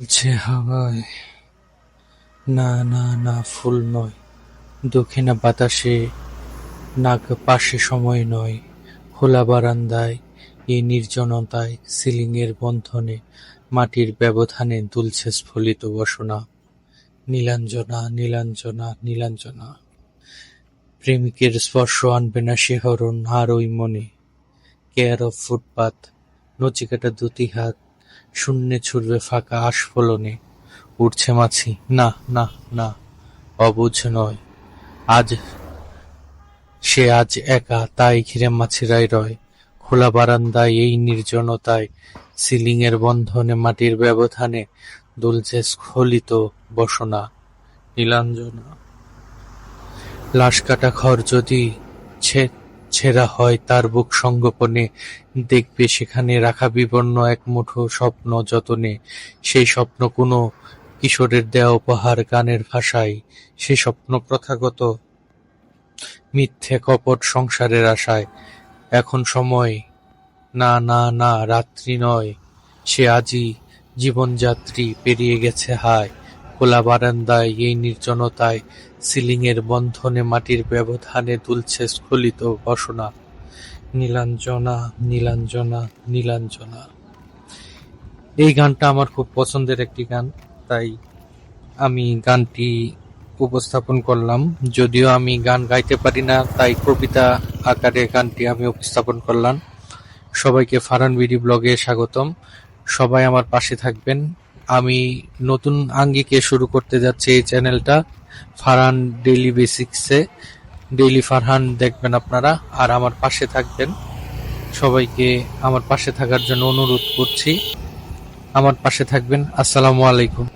যে হাওয়ায় না না না ফুল নয় দক্ষিণা বাতাসে নাগ পাশে সময় নয় খোলা বারান্দায় এই নির্জনতায় সিলিংয়ের বন্ধনে মাটির ব্যবধানে দুলছে স্ফলিত বসনা। নীলাঞ্জনা নীলাঞ্জনা নীলাঞ্জনা। প্রেমিকের স্পর্শ আনবে না শিহরণ আর ওই মনে। কেয়ার অফ ফুটপাথ, নচিকাটা দুটি হাত শূন্যে ছুড়বে ফাঁকা আস্ফলনে উঠছে মাছি। না না না, অবুঝ নয়। সে আজ একা, তাই ঘিরে মাছিরাই রয়। খোলা বারান্দায় এই নির্জনতায় সিলিংয়ের বন্ধনে, মাটির ব্যবধানে দুলছে স্খলিত বসনা, নীলাঞ্জনা। লাশ কাটা খড় যদি ছে- ছেঁড়া হয় তার বুক সঙ্গোপনে। দেখবে সেখানে রাখা বিবর্ণ এক মুঠো স্বপ্ন যতনে। সেই স্বপ্ন কোনো কিশোরের দেয়া উপহার গানের ভাষায়। সে স্বপ্ন প্রথাগত মিথ্যে কপট সংসারের আশায়। এখন সময় না না না, রাত্রি নয়। সে আজই জীবনযাত্রী পেরিয়ে গেছে হায়। খোলা বারান্দায় এই নির্জনতায় সিলিংয়ের বন্ধনে মাটির ব্যবধানে দুলছে স্খলিত বসনা নীলাঞ্জনা নীলাঞ্জনা নীলাঞ্জনা। এই গানটা আমার খুব পছন্দের একটি গান, তাই আমি গানটি উপস্থাপন করলাম। যদিও আমি গান গাইতে পারি না, তাই কবিতা আকারে গানটি আমি উপস্থাপন করলাম। সবাইকে ফারান বিডি ব্লগে স্বাগতম। সবাই আমার পাশে থাকবেন। আমি নতুন আঙ্গিকে শুরু করতে যাচ্ছি এই চ্যানেলটা। ফারহান ডেইলি বেসিক্সে ডেইলি ফারহান দেখবেন আপনারা। আর আমার পাশে থাকবেন। সবাইকে আমার পাশে থাকার জন্য অনুরোধ করছি। আমার পাশে থাকবেন। আসসালামু আলাইকুম।